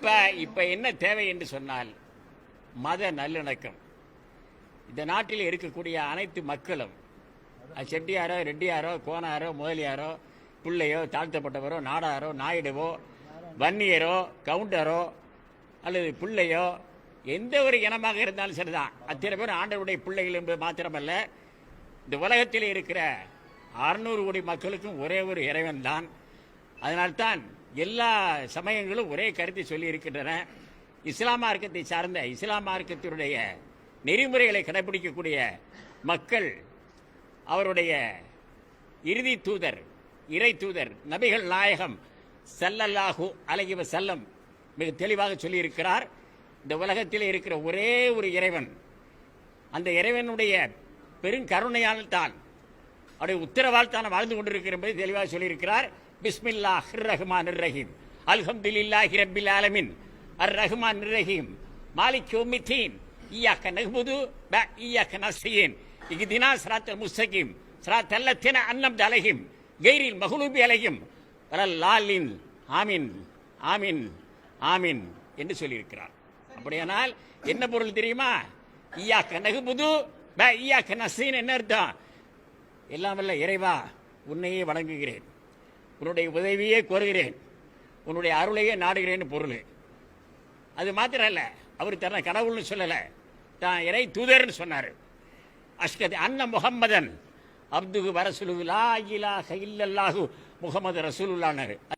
இப்போ இப்போ என்ன தேவை என்று சொன்னால் மத நல்லிணக்கம். இந்த நாட்டில் இருக்கக்கூடிய அனைத்து மக்களும் செட்டியாரோ ரெட்டியாரோ கோனாரோ முதலியாரோ பிள்ளையோ தாழ்த்தப்பட்டவரோ நாடாரோ நாயுடுவோ வன்னியரோ கவுண்டரோ அல்லது பிள்ளையோ எந்த ஒரு இனமாக இருந்தாலும் சரிதான். அத்தனை பேர் ஆண்டவருடைய பிள்ளைகள் என்பது மாத்திரமல்ல இந்த உலகத்தில் இருக்கிற அறுநூறு கோடி மக்களுக்கும் ஒரே ஒரு இறைவன் தான். அதனால்தான் எல்லா சமயங்களும் ஒரே கருத்தை சொல்லி இருக்கின்றன இஸ்லாம் மார்க்கத்தை சார்ந்த இஸ்லாம் மார்க்கத்தினுடைய நெறிமுறைகளை கடைபிடிக்கக்கூடிய மக்கள் அவருடைய இறுதி தூதர் இறை தூதர் நபிகள் நாயகம் ஸல்லல்லாஹு அழகிவ செல்லம் மிக தெளிவாக சொல்லியிருக்கிறார். இந்த உலகத்தில் இருக்கிற ஒரே ஒரு இறைவன் அந்த இறைவனுடைய பெருங்கருணையால் தான் அவருடைய உத்தரவால் தான் வாழ்ந்து கொண்டிருக்கிற என்பதை தெளிவாக சொல்லியிருக்கிறார். பிஸ்மில்லா ரஹ்மான் ரஹீம் அல்ஹம்துலில்லாஹி ரப்பில் ஆலமின். அர் ரஹ்மான் ரஹீம் மாலிக் யௌமித்தீன். ஈயாக்க நஹ்முது வ ஈயாக்க நஸ்தீன் இஹ்தினா ஸிராத்தல் முஸ்தகீம். ஸிராத்தல் லத்தீன அன்னம் அலைஹிம். கைரில் மஹ்லூபி அலைஹிம். வலல்லாலின் ஆமீன். ஆமீன். ஆமீன் என்று சொல்லியிருக்கிறார். அப்படியானால் என்ன பொருள் தெரியுமா? ஈயாக்க நகுபுது ப ஈயாக்க நஸ்தீன் என்ன அர்த்தம்? எல்லாம் வல்ல இறைவா உன்னையே வணங்குகிறேன். உன்னுடைய உதவியே கோருகிறேன். உன்னுடைய அருளையே நாடுகிறேன்னு பொருள். அது மாத்திரம் இல்லை அவர் தன்னை கடவுள்னு சொல்லலை. தான் இறை தூதர்னு சொன்னார். அஷ்கத் அன்ன முகம்மதன் அப்துகு வரசுலு லா இல்லல்லாஹு முகமது ரசூலுல்லானாரு